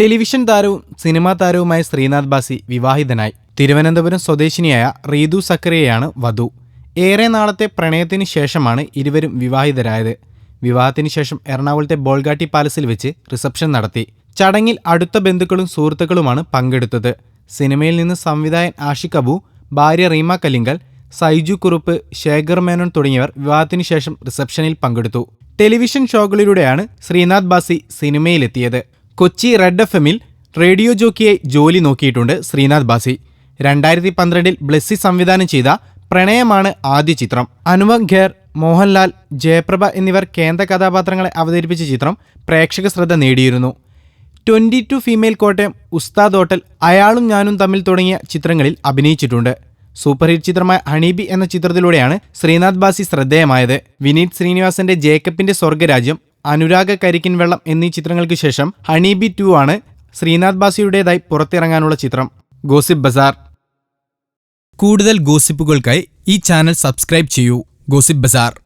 Television താരവും cinema താരവുമായ ശ്രീനാഥ് ബാസി വിവാഹിതനായി. തിരുവനന്തപുരം സ്വദേശിനിയായ റീതു സക്കറിയയാണ് വധു. ഏറെ നാളത്തെ പ്രണയത്തിന് ശേഷമാണ് ഇരുവരും വിവാഹിതരായത്. വിവാഹത്തിന് ശേഷം എറണാകുളത്തെ ബോൾഗാട്ടി പാലസിൽ വെച്ച് റിസപ്ഷൻ നടത്തി. ചടങ്ങിൽ അടുത്ത ബന്ധുക്കളും സുഹൃത്തുക്കളുമാണ് പങ്കെടുത്തത്. സിനിമയിൽ നിന്ന് സംവിധായകൻ ആഷിഖ് അബു ഭാര്യ റീമ കലിങ്കൽ സൈജു കുറുപ്പ് ശേഖർ മേനോൻ തുടങ്ങിയവർ വിവാഹത്തിന് ശേഷം റിസപ്ഷനിൽ പങ്കെടുത്തു. ടെലിവിഷൻ ഷോകളിലൂടെയാണ് ശ്രീനാഥ് ബാസി സിനിമയിലെത്തിയത്. കൊച്ചി റെഡ് എഫ് എമ്മിൽ റേഡിയോ ജോക്കിയായി ജോലി നോക്കിയിട്ടുണ്ട് ശ്രീനാഥ് ബാസി. രണ്ടായിരത്തി പന്ത്രണ്ടിൽ ബ്ലെസ്സി സംവിധാനം ചെയ്ത പ്രണയമാണ് ആദ്യ ചിത്രം. അനുപം ഖേർ മോഹൻലാൽ ജയപ്രഭ എന്നിവർ കേന്ദ്ര കഥാപാത്രങ്ങളെ അവതരിപ്പിച്ച ചിത്രം പ്രേക്ഷക ശ്രദ്ധ നേടിയിരുന്നു. ട്വന്റി ടു ഫീമെയിൽ കോട്ടയം ഉസ്താദ് ഹോട്ടൽ അയാളും ഞാനും തമ്മിൽ തുടങ്ങിയ ചിത്രങ്ങളിൽ അഭിനയിച്ചിട്ടുണ്ട്. സൂപ്പർ ഹിറ്റ് ചിത്രമായ ഹണീബി എന്ന ചിത്രത്തിലൂടെയാണ് ശ്രീനാഥ് ബാസി ശ്രദ്ധേയമായത്. വിനീത് ശ്രീനിവാസന്റെ ജേക്കബിന്റെ സ്വർഗരാജ്യം അനുരാഗ കരിക്കിൻ വെള്ളം എന്നീ ചിത്രങ്ങൾക്ക് ശേഷം ഹണിബി ടു ആണ് ശ്രീനാഥ് ബാസിയുടേതായി പുറത്തിറങ്ങാനുള്ള ചിത്രം. Gossip bazaar. കൂടുതൽ ഗോസിപ്പുകൾക്കായി ഈ ചാനൽ സബ്സ്ക്രൈബ് ചെയ്യൂ. Gossip bazaar.